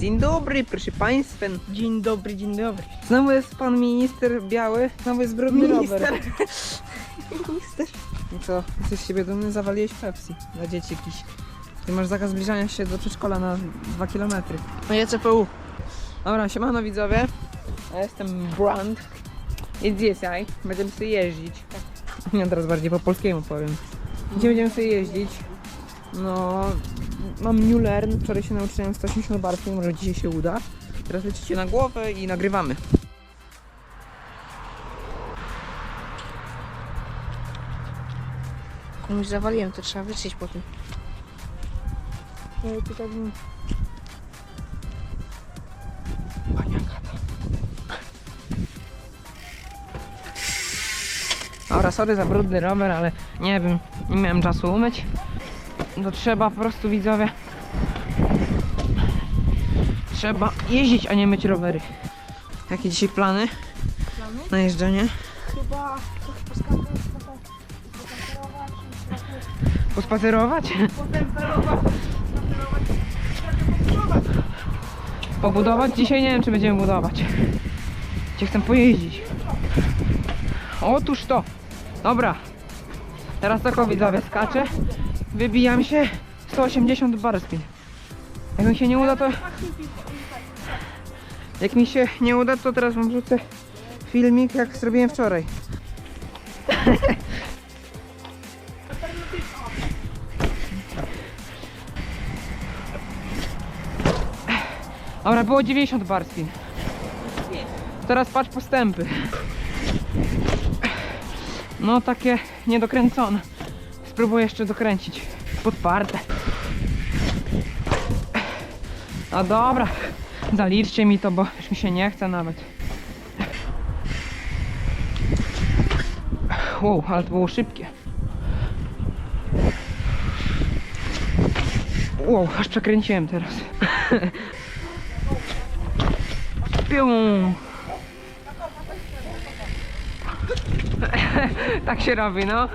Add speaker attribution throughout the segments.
Speaker 1: Dzień dobry, proszę państwa.
Speaker 2: Dzień dobry, dzień dobry.
Speaker 1: Znowu jest pan minister biały, znowu jest brudny
Speaker 2: Minister. Minister.
Speaker 1: I co, jesteś z siebie dumny? Zawaliłeś Pepsi dla dzieci jakiś. Ty masz zakaz zbliżania się do przedszkola na 2 km.
Speaker 2: No ja CPU.
Speaker 1: Dobra, siemano widzowie. Ja jestem Brand. I dzisiaj będziemy sobie jeździć. Ja teraz bardziej po polskiemu powiem. Dzisiaj będziemy sobie jeździć. No, mam New Learn. Wczoraj się nauczyłem 180 barów, może dzisiaj się uda. Teraz lecicie na głowę i nagrywamy.
Speaker 2: Komuś zawaliłem, to trzeba wyczyść po tym.
Speaker 1: No, tutaj bym... Dobra, sorry za brudny rower, ale nie wiem, nie miałem czasu umyć. No trzeba po prostu widzowie. Trzeba jeździć, a nie myć rowery. Jakie dzisiaj plany
Speaker 2: Plany?
Speaker 1: na jeżdżenie?
Speaker 2: Chyba coś poskakać, potem
Speaker 1: Pospacerować?
Speaker 2: pospacerować.
Speaker 1: Pobudować? Dzisiaj nie wiem, czy będziemy budować. Gdzie chcę pojeździć. Otóż to. Dobra. Teraz tylko widzowie skaczę. Wybijam się 180 bar spin. Jak mi się nie uda, to... Jak mi się nie uda, to teraz wam wrzucę filmik, jak zrobiłem wczoraj. Dobra, było 90 bar spin. Teraz patrz postępy. No takie niedokręcone. Spróbuję jeszcze dokręcić. Podparte. No dobra. Zaliczcie mi to, bo już mi się nie chce nawet. Wow, ale to było szybkie. Wow, aż przekręciłem teraz. Pium. tak się robi, no.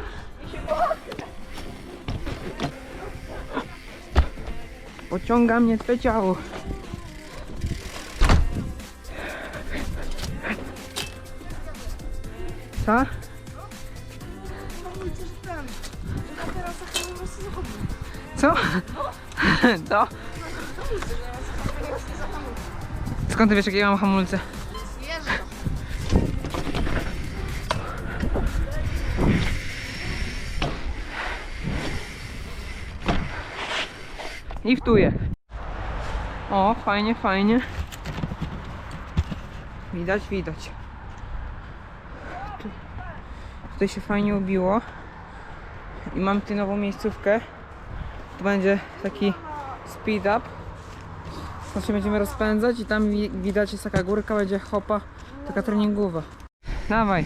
Speaker 1: Pociąga mnie twoje ciało. Co? Co? Co? Skąd ty wiesz jakie ja mam hamulce? I wtuję. O, fajnie, fajnie. Widać, widać. Tu, tutaj się fajnie ubiło. I mam tu nową miejscówkę. Tu będzie taki speed up. Tam się będziemy rozpędzać i tam wi- widać jest taka górka, będzie hopa, taka treningowa. Dawaj.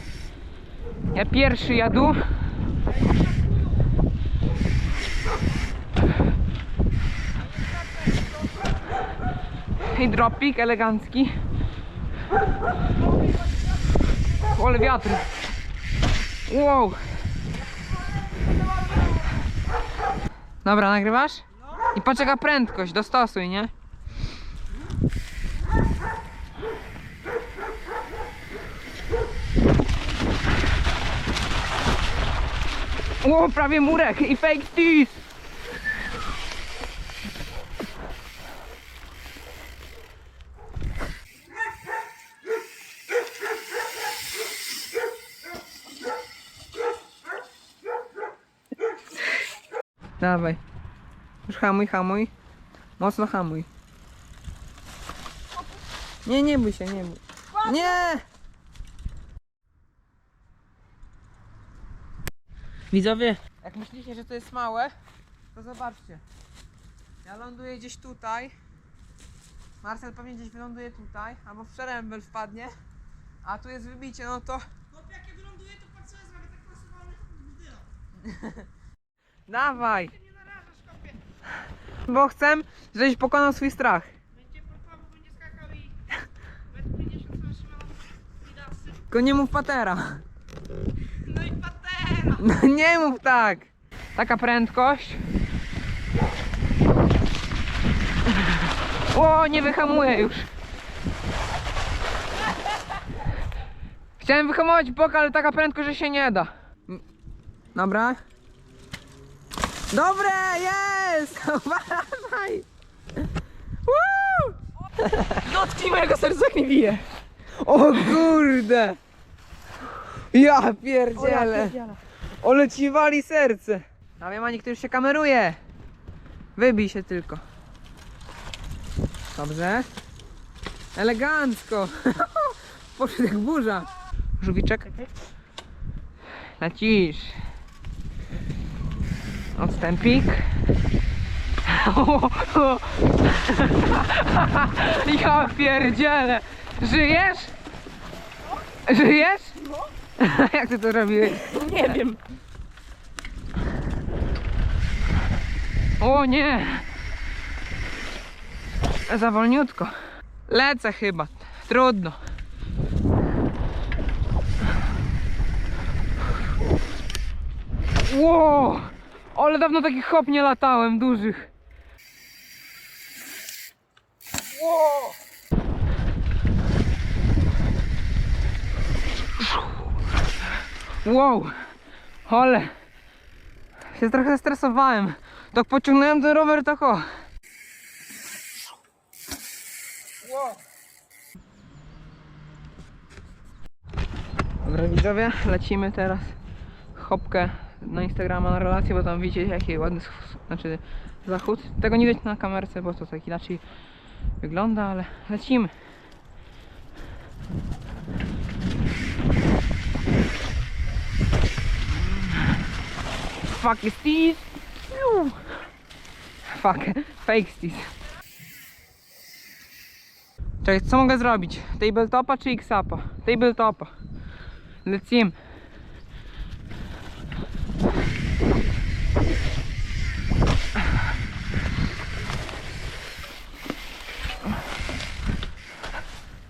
Speaker 1: Ja pierwszy jadu. I dropik elegancki. Ole wiatr. Wow. Dobra, nagrywasz? I patrz jaka prędkość, dostosuj, nie? O, prawie murek i fake teeth. Dawaj. Już hamuj, hamuj. Mocno hamuj. Nie, nie bój się, nie bój. Nie! Widzowie, jak myślicie, że to jest małe, to zobaczcie. Ja ląduję gdzieś tutaj. Marcel pewnie gdzieś wyląduje tutaj, albo w przerębel wpadnie. A tu jest wybicie, no to...
Speaker 2: No jak ja wyląduję, to patrz co jest, tak prostowany, to
Speaker 1: Dawaj! Bo chcę, żebyś pokonał swój strach.
Speaker 2: Będzie skakał i... Metr 50 co trzymał widasy.
Speaker 1: Tylko nie mów patera.
Speaker 2: No i patera.
Speaker 1: No nie mów tak! Taka prędkość. O, nie wyhamuję już. Chciałem wyhamować bok, ale taka prędkość, że się nie da. Dobra. Dobre, jest! Uważaj! Woo! Dotknij mojego serca, jak mi bije. O kurde! Ja pierdzielę. Ole ci wali serce. A wiem, Ani, już się kameruje. Wybij się tylko. Dobrze. Elegancko. Poszedł jak burza. Żółwiczek. Lecisz. Odstępik. Ja pierdzielę. Żyjesz? Żyjesz? Jak ty to robiłeś?
Speaker 2: Nie wiem.
Speaker 1: O nie! Za wolniutko. Lecę chyba. Trudno. Ło! Ale dawno takich hop nie latałem, dużych. Wow! Ale się trochę stresowałem. Tak pociągnąłem ten rower tak o. Dobra widzowie, lecimy teraz hopkę na Instagrama na relację, bo tam widzicie jaki ładny znaczy zachód. Tego nie widać na kamerce, bo to tak inaczej wygląda, ale lecimy. Fuck is this? Fuck, fake stis. Czekaj, co mogę zrobić? Tabletopa czy X-Upa? Tabletopa. Lecimy.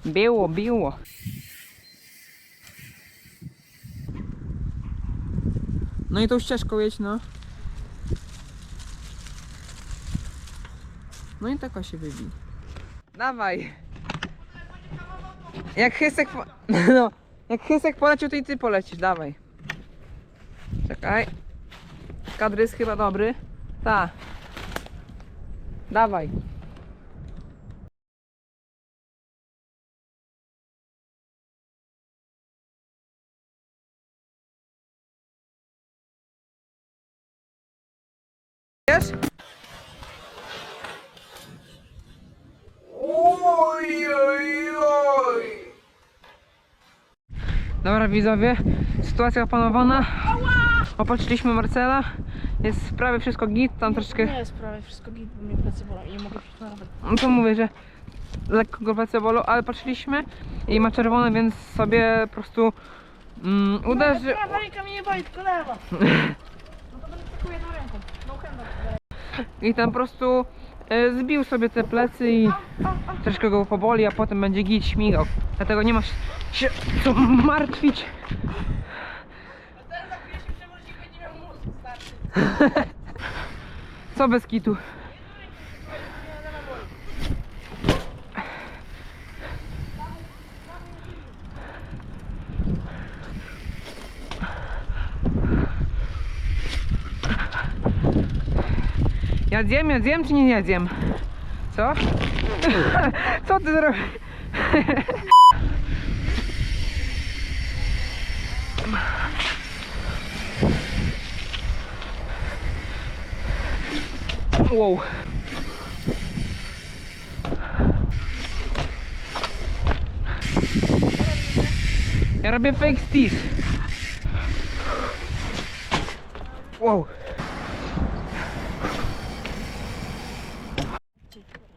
Speaker 1: Biło, biło. No i tą ścieżką jedź, no. No i taka się wybij. Dawaj. Jak Hysek po... No, jak Hysek poleciał, to i ty polecisz, dawaj. Czekaj. Kadr jest chyba dobry. Ta. Dawaj. Wiesz? Oj, oj, oj. Dobra widzowie, sytuacja opanowana. Opatrzyliśmy Marcela. Jest prawie wszystko git, tam troszeczkę...
Speaker 2: Nie jest prawie wszystko git, bo mnie plecy bolą i nie mogę wsiąść na rower.
Speaker 1: No to mówię, że lekko go plecy bolą, ale patrzyliśmy i ma czerwone, więc sobie po prostu mm, uderzy...
Speaker 2: Prawa ręka mnie nie boli, tylko lewa. Taką jedną ręką. No chętnie.
Speaker 1: I tam po prostu e, zbił sobie te plecy i troszkę go poboli, a potem będzie git śmigał. Dlatego nie masz się co martwić.
Speaker 2: Teraz jak się przewozi, będzie miał mózg starszy.
Speaker 1: Co bez kitu? Jadziem, jadziem czy nie jadziem? Co? Co ty zrobisz? Wow. Ja robię fake stis. Wow.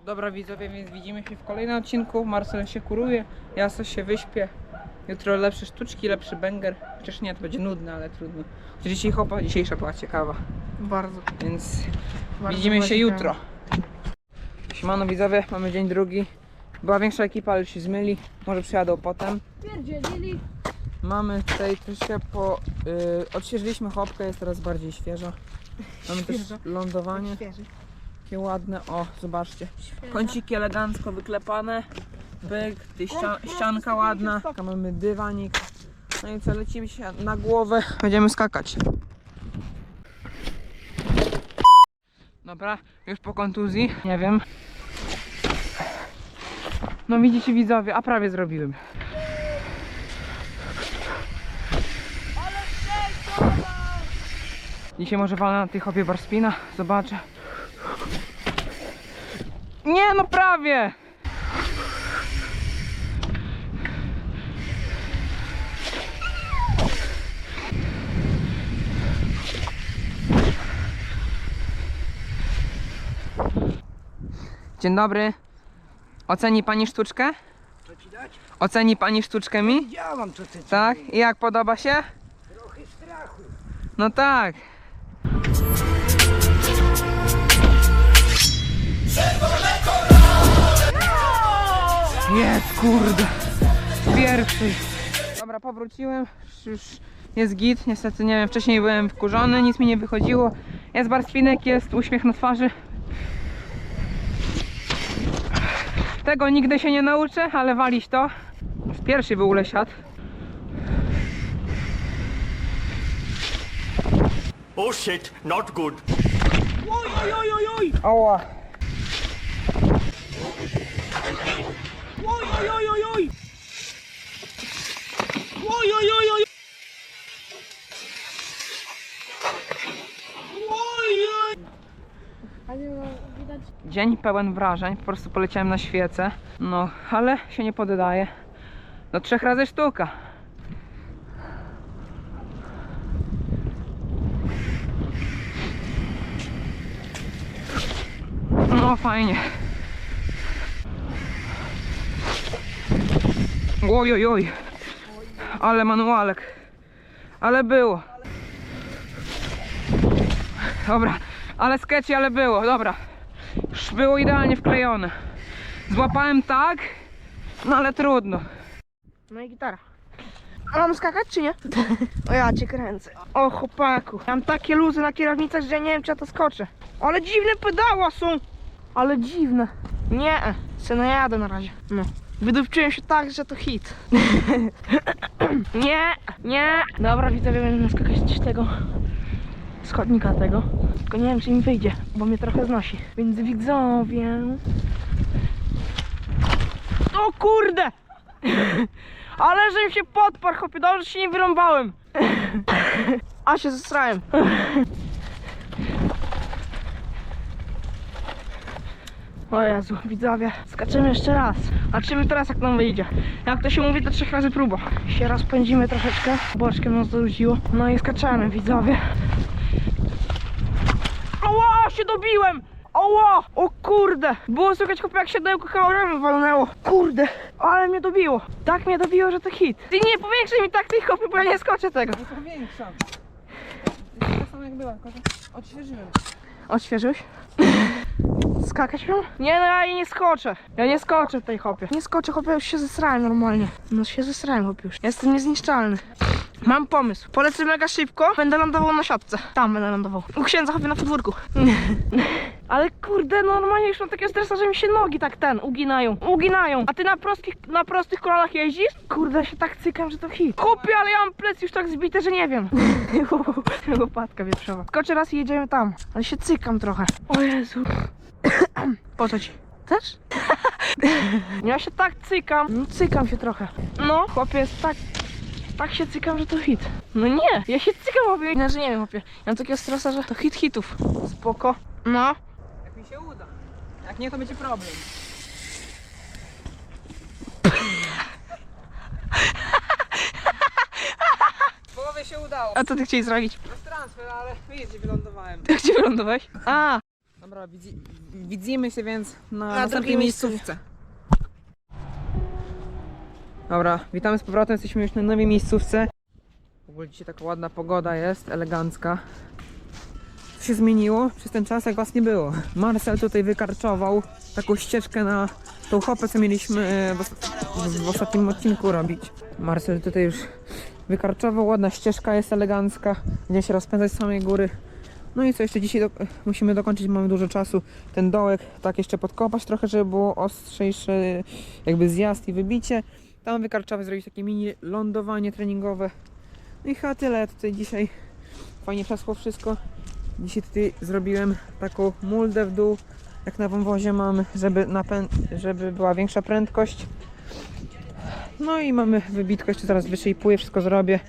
Speaker 1: Dobra widzowie, więc widzimy się w kolejnym odcinku. Marcel się kuruje, ja coś się wyśpię. Jutro lepsze sztuczki, lepszy banger. Chociaż nie, to będzie nudne, ale trudno. Chociaż dzisiaj hopa, dzisiejsza była ciekawa.
Speaker 2: Bardzo.
Speaker 1: Więc
Speaker 2: Bardzo
Speaker 1: widzimy się jutro. Siemano widzowie, mamy dzień drugi. Była większa ekipa, ale już się zmyli. Może przyjadą potem.
Speaker 2: Pierdzielili.
Speaker 1: Mamy tutaj troszkę po... Yy, odświeżyliśmy chopkę, jest teraz bardziej świeżo. Mamy też lądowanie.
Speaker 2: Świeży.
Speaker 1: Takie ładne. O, zobaczcie. Kąciki elegancko wyklepane. Byk, ścia ścianka ładna. Tam mamy dywanik. No i co, lecimy się na głowę. Będziemy skakać. Dobra, już po kontuzji. Nie wiem. No widzicie widzowie, a prawie zrobiłem. Dzisiaj może walę na tej hopie barspina. Zobaczę. Nie no prawie! Dzień dobry. Oceni pani sztuczkę?
Speaker 3: Co ci dać?
Speaker 1: Oceni pani sztuczkę mi?
Speaker 3: Działam co ty.
Speaker 1: Tak? I jak podoba się?
Speaker 3: Trochę strachu.
Speaker 1: No tak. Jest, kurde. Pierwszy. Dobra, powróciłem. Już jest git. Niestety, nie wiem, wcześniej byłem wkurzony, nic mi nie wychodziło. Jest barstwinek, jest uśmiech na twarzy. Tego nigdy się nie nauczę, ale walić to. Pierwszy był Lesiad.
Speaker 4: Oh shit, not good.
Speaker 1: Ała. Dzień pełen wrażeń, po prostu poleciałem na świecę. No, ale się nie poddaję. Do trzech razy sztuka. No fajnie. Oj, oj, oj. Ale manualek. Ale było. Dobra, ale sketchy, ale było, dobra. Już było idealnie wklejone. Złapałem tak, no ale trudno.
Speaker 2: No i gitara. A mam skakać czy nie? O ja cię kręcę. O chłopaku. Mam takie luzy na kierownicach, że ja nie wiem czy ja to skoczę. Ale dziwne pedała są. Ale dziwne. Nie, se no jadę na razie. No. Wydupczyłem się tak, że to hit. nie, nie. Dobra, widzowie, będę skakać z tego schodnika tego. Tylko nie wiem czy mi wyjdzie, bo mnie trochę znosi. Więc widzowie. O kurde! Ale żebym się podparł, chłopie, dobrze się nie wyrąbałem. A się zesrałem. O Jezu, widzowie, skaczemy jeszcze raz. Zobaczymy teraz jak nam wyjdzie. Jak to się mówi, to trzech razy próba. Się rozpędzimy troszeczkę, boczkiem nas dorzuciło. No i skaczemy, widzowie. Się dobiłem! Oła! O kurde! Było słychać chłopie jak siodełko kaorami walnęło. Kurde, ale mnie dobiło. Tak mnie dobiło, że to hit. Ty nie powiększaj mi tak tej chłopie, bo ja nie skoczę tego.
Speaker 1: No to większa. Taka sama jak była, tylko że odświeżyłem.
Speaker 2: Odświeżyłeś? Skakać ją? Nie no, ja jej nie skoczę. Ja nie skoczę w tej hopie. Nie skoczę, hopie, już się zesrałem normalnie. No się zesrałem, hopie już. Jestem niezniszczalny. Mam pomysł. Polecę mega szybko, będę lądował na siatce. Tam będę lądował. U księdza hopie na podwórku. Ale kurde, normalnie już mam takiego stresa, że mi się nogi tak ten uginają. Uginają. A ty na prostych, na prostych kolanach jeździsz? Kurde, się tak cykam, że to hit. Hopie, ale ja mam plec już tak zbite, że nie wiem. Łopatka wieprzowa. Skoczę raz i jedziemy tam. Ale się cykam trochę. O Jezu. Po co ci? Też? ja się tak cykam. No cykam się trochę. No, chłopie, jest tak... Tak się cykam, że to hit. No nie, ja się cykam, chłopie. Że nie wiem, chłopie. Ja mam takiego stresa, że to hit hitów. Spoko. No.
Speaker 1: Jak mi się uda. Jak nie, to będzie problem. W połowie się udało.
Speaker 2: A co ty chciałeś zrobić?
Speaker 1: Bez transfer, ale widzicie, wylądowałem.
Speaker 2: Gdzie wylądowałeś? A,
Speaker 1: Dobra, widzi, widzimy się więc na,
Speaker 2: Na
Speaker 1: następnej
Speaker 2: drugiej
Speaker 1: miejscówce. Dobra, witamy z powrotem, jesteśmy już na nowej miejscówce. W ogóle dzisiaj taka ładna pogoda jest, elegancka. Co się zmieniło przez ten czas, jak was nie było? Marcel tutaj wykarczował taką ścieżkę na tą hopę, co mieliśmy e, w, w ostatnim odcinku robić. Marcel tutaj już wykarczował, ładna ścieżka jest elegancka. Będzie się rozpędzać z samej góry. No i co jeszcze dzisiaj do, musimy dokończyć, mamy dużo czasu. Ten dołek tak jeszcze podkopać trochę, żeby było ostrzejsze jakby zjazd i wybicie. Tam wykarczawy zrobić takie mini lądowanie treningowe. No i chyba tyle tutaj dzisiaj. Fajnie przeschło wszystko. Dzisiaj tutaj zrobiłem taką muldę w dół, jak na wąwozie mamy, żeby, żeby była większa prędkość. No i mamy wybitko, jeszcze zaraz wyszejpuję, wszystko zrobię.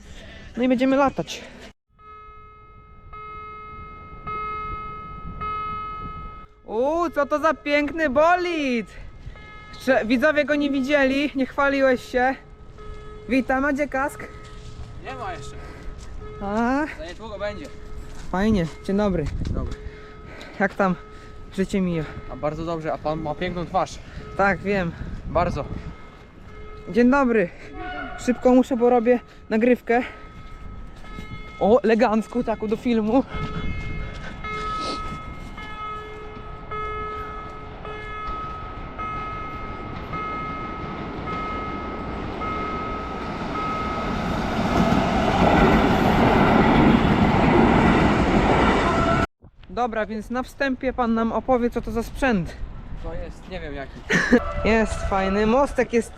Speaker 1: No i będziemy latać. Uuu, co to za piękny bolid! Widzowie go nie widzieli, nie chwaliłeś się. Witam, a gdzie kask?
Speaker 5: Nie ma jeszcze.
Speaker 1: A,
Speaker 5: Za niedługo będzie.
Speaker 1: fajnie, dzień dobry.
Speaker 5: Dobry.
Speaker 1: Jak tam życie mija?
Speaker 5: A bardzo dobrze, a pan ma piękną twarz.
Speaker 1: Tak, wiem.
Speaker 5: Bardzo.
Speaker 1: Dzień dobry. Szybko muszę, bo robię nagrywkę. O, elegancko, taką do filmu. Dobra, więc na wstępie pan nam opowie, co to za sprzęt.
Speaker 5: To jest, nie wiem jaki.
Speaker 1: Jest fajny, mostek jest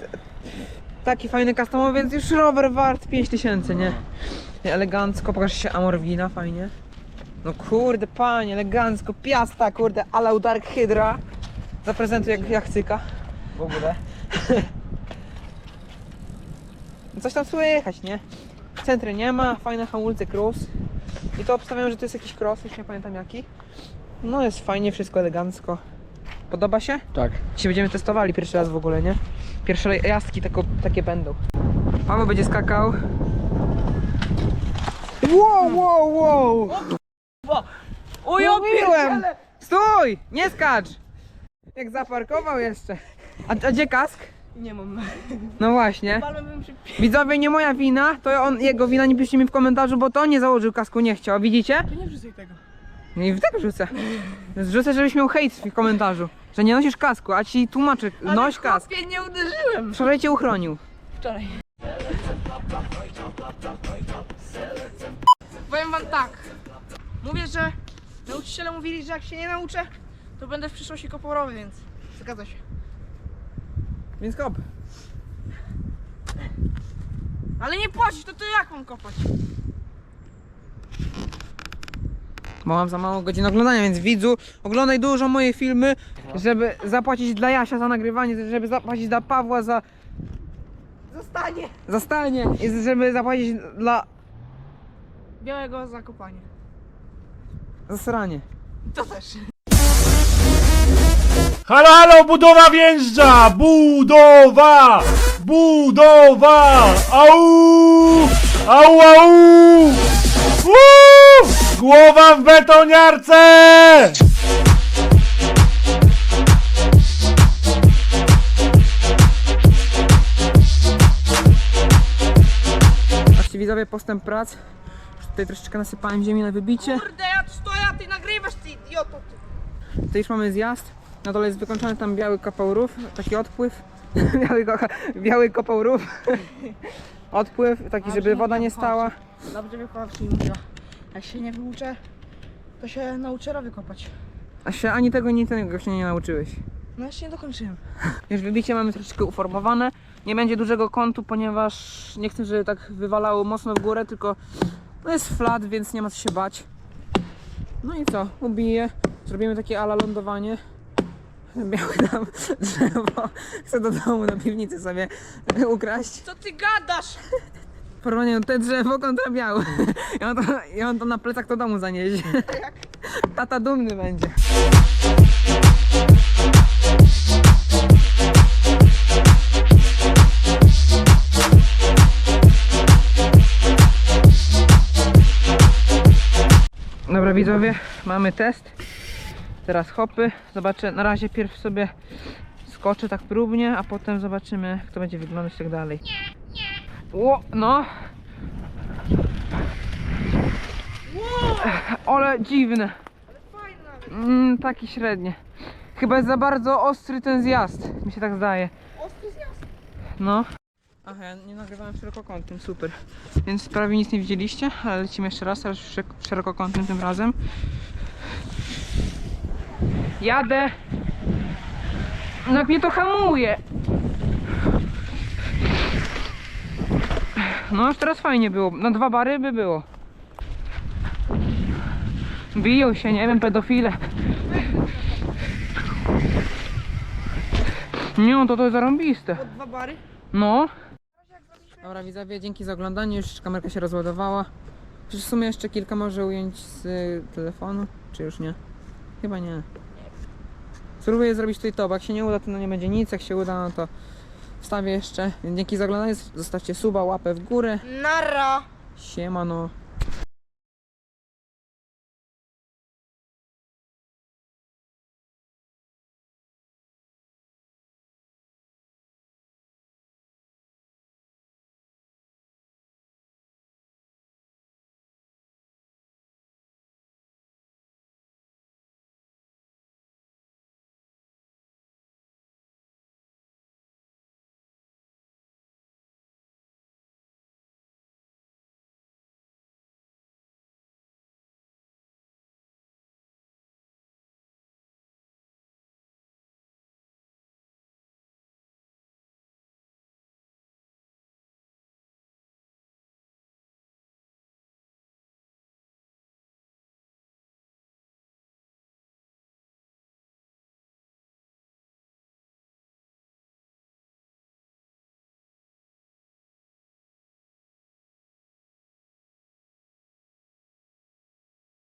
Speaker 1: taki fajny customowy, więc już rower wart 5000, nie? Elegancko, pokaż się Amorwina, fajnie. No kurde, panie, elegancko, piasta, kurde, Alau Dark Hydra. Zaprezentuj jak jachcyka. W ogóle. Coś tam słychać, nie? Centry nie ma, fajne hamulce cross. I to obstawiam, że to jest jakiś cross, już nie pamiętam jaki. No jest fajnie, wszystko elegancko. Podoba się?
Speaker 5: Tak.
Speaker 1: Dzisiaj będziemy testowali pierwszy raz w ogóle, nie? Pierwsze jazdki tako, takie będą. Paweł będzie skakał. Wow, wow, wow! Mówiłem! Stój! Nie skacz! Jak zaparkował jeszcze. A, a gdzie kask?
Speaker 2: Nie mam.
Speaker 1: No właśnie. Widzowie, nie moja wina, to on, jego wina, nie piszcie mi w komentarzu, bo to on nie założył kasku, nie chciał, widzicie?
Speaker 2: To nie wrzucaj tego.
Speaker 1: No i tak wrzucę. Wrzucę, żebyś miał hejt w komentarzu, że nie nosisz kasku, a ci tłumaczę, noś kask.
Speaker 2: Chłopie, nie uderzyłem.
Speaker 1: Wczoraj cię uchronił.
Speaker 2: Wczoraj. Powiem wam tak. Mówię, że nauczyciele mówili, że jak się nie nauczę, to będę w przyszłości koporowy, więc zgadza się.
Speaker 1: Więc kop.
Speaker 2: Ale nie płacić, to to jak mam kopać?
Speaker 1: Bo mam za mało godzin oglądania, więc widzu, oglądaj dużo moje filmy, żeby zapłacić dla Jasia za nagrywanie, żeby zapłacić dla Pawła za,
Speaker 2: Zostanie.
Speaker 1: za stanie i żeby zapłacić dla...
Speaker 2: Białego zakopania.
Speaker 1: za sranie.
Speaker 2: To też.
Speaker 6: Halo, halo, budowa wjeżdża! Budowa! Budowa! Au! Au, au! Uuu! Głowa w betoniarce!
Speaker 1: Patrzcie widzowie, postęp prac. Już Tutaj troszeczkę nasypałem ziemi na wybicie.
Speaker 2: Kurde, ja tu stoję, a ty nagrywasz, ty idioto. Ty.
Speaker 1: Tutaj już mamy zjazd. Na dole jest wykończony tam biały kopał rów, taki odpływ. biały, biały kopał rów. odpływ, taki, żeby woda nie stała.
Speaker 2: Dobrze wychowawczy mi mówiła. Jak się nie wyuczę, to się nauczę rowy kopać.
Speaker 1: A się ani tego, ani tego jeszcze nie nauczyłeś.
Speaker 2: No jeszcze nie dokończyłem.
Speaker 1: Już wybicie mamy troszeczkę uformowane. Nie będzie dużego kątu, ponieważ nie chcę, żeby tak wywalało mocno w górę, tylko no jest flat, więc nie ma co się bać. No i co? Ubiję. Zrobimy takie ala lądowanie. Białe tam drzewo. Chcę do domu, do piwnicy sobie ukraść.
Speaker 2: Co ty gadasz?
Speaker 1: W porównaniu te drzewo kontra białe. Ja mam to, ja mam to na plecach do domu zanieść. Tata dumny będzie. Dobra widzowie, mamy test. Teraz hopy. Zobaczę, na razie pierw sobie skoczę tak próbnie, a potem zobaczymy jak to będzie wyglądać i tak dalej. O, no. Ale dziwne. Mm, taki średnie. Chyba jest za bardzo ostry ten zjazd. Mi się tak zdaje.
Speaker 2: Ostry zjazd.
Speaker 1: No. Aha, ja nie nagrywałem szerokokątnym, super. Więc prawie nic nie widzieliście, ale lecimy jeszcze raz, szek- szerokokątnym tym razem. Jadę! No jak mnie to hamuje! No już teraz fajnie było, na dwa bary by było. Biją się, nie wiem, pedofile. Nie, no to to jest zarąbiste.
Speaker 2: Dwa bary?
Speaker 1: No. Dobra widzowie, dzięki za oglądanie, już kamerka się rozładowała. Przecież w sumie jeszcze kilka może ująć z y, telefonu, czy już nie? Chyba nie. Spróbuję zrobić tutaj to, bo jak się nie uda, to no nie będzie nic, jak się uda, no to wstawię jeszcze. Dzięki za oglądanie, zostawcie suba, łapę w górę.
Speaker 2: Nara!
Speaker 1: Siemano.